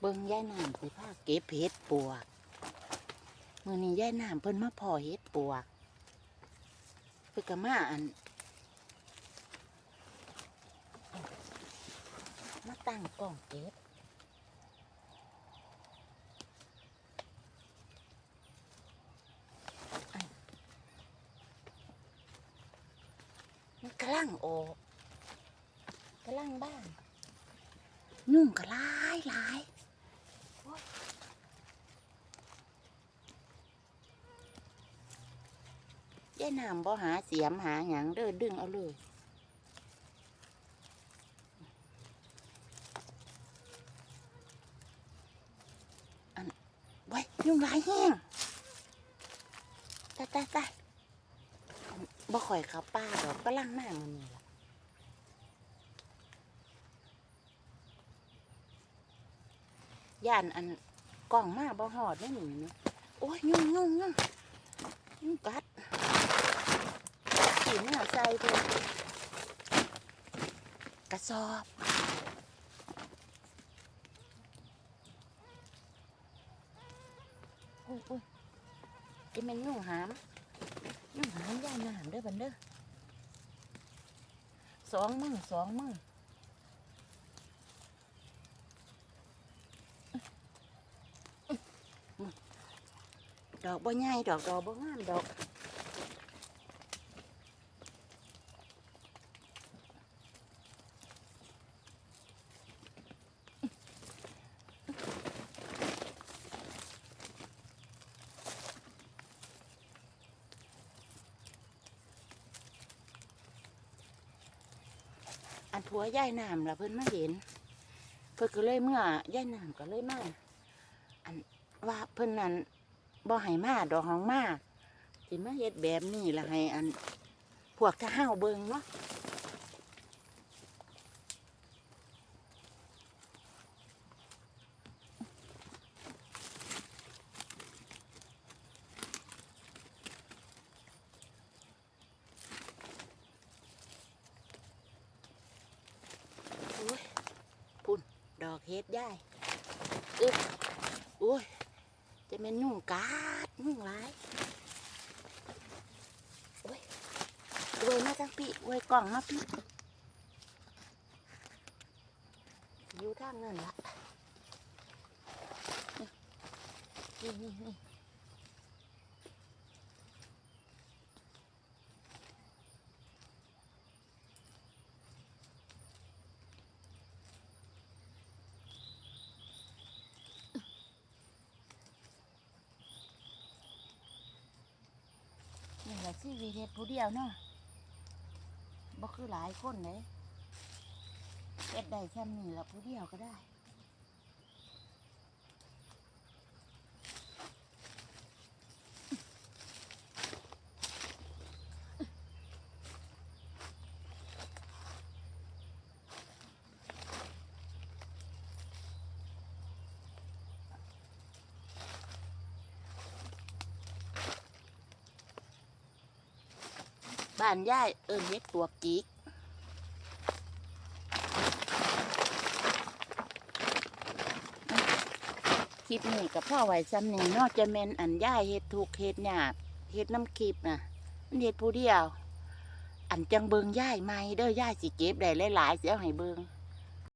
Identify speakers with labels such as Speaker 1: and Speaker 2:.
Speaker 1: เบิ่งย่ายน้ำไปพาเก็บเห็ดปวกมือนี้ย่ายน้ำเพิ่นมาพอเห็ดปวกเพิ่นก็มาอันมาตั้งกล้องเก็บนมันกำลังออกกำลังบ้านยุ่งก็หลายลายโอ๊ย ยาน้ำบ่หาเสียมหาหยังเด้อดึงเอาเลยอันไว้ยยุ่งหลายแห้งตายตายตายบ่ข่อยเขาป้าดอกก็ล่างมามันนี่ล่ะย่านอันกล่องมาบ่หอดได้หนิเนาะโอ้ยยุ่งยุ่งยุ่งยุ่งกัด ขีเนื้อใส่เพิ่นกระสอบโอ้ยโอ้ยจะเป็นยุ่งหามยุ่งหามย่านน้ำเด้อบันเด้อสองมือสองมือดอกบ่ใหญ่ดอกดอกบ่งามดอก อันผัวย่ายน้ำละเพิ่นมาเห็น เพิ่นก็เลยเมื่อย่ายน้ำก็เลยมาอันว่าเพิ่นนั้นบ่ให้มาดอกหองมาสิมาเฮ็ดแบบนี้ละให้อันพวกทหาวเบิงเนาะโอ้ยพุ่น ด อกเฮ็ดได้อึ๊บอุ้ยจะเป็นนุ่งกาดนุ่งร้ายโอ้ยอวยมาจังปีอวยกล่องมาปีอยู่ทางนั่นละนี่นี่นี่ ละชีวิตเฮ็ดผู้เดียวเนาะบ่คือหลายคนเลยเฮ็ดได้แค่นี้ละผู้เดียวก็ได้ บ้านย่ายเอิญเฮ็ดตัวกิกคลิปนี้กับพ่อไหวซ้ำหนึ่งนอกจะแม่นอันย่ายเฮ็ดถูกเฮ็ดหยากเฮ็ดน้ำคลิปน่ะมันเฮ็ดผู้เดียว อันจังเบิงย่ายไม่เด้อย่ายสิเก็บได้หลายๆเสียให้เบิง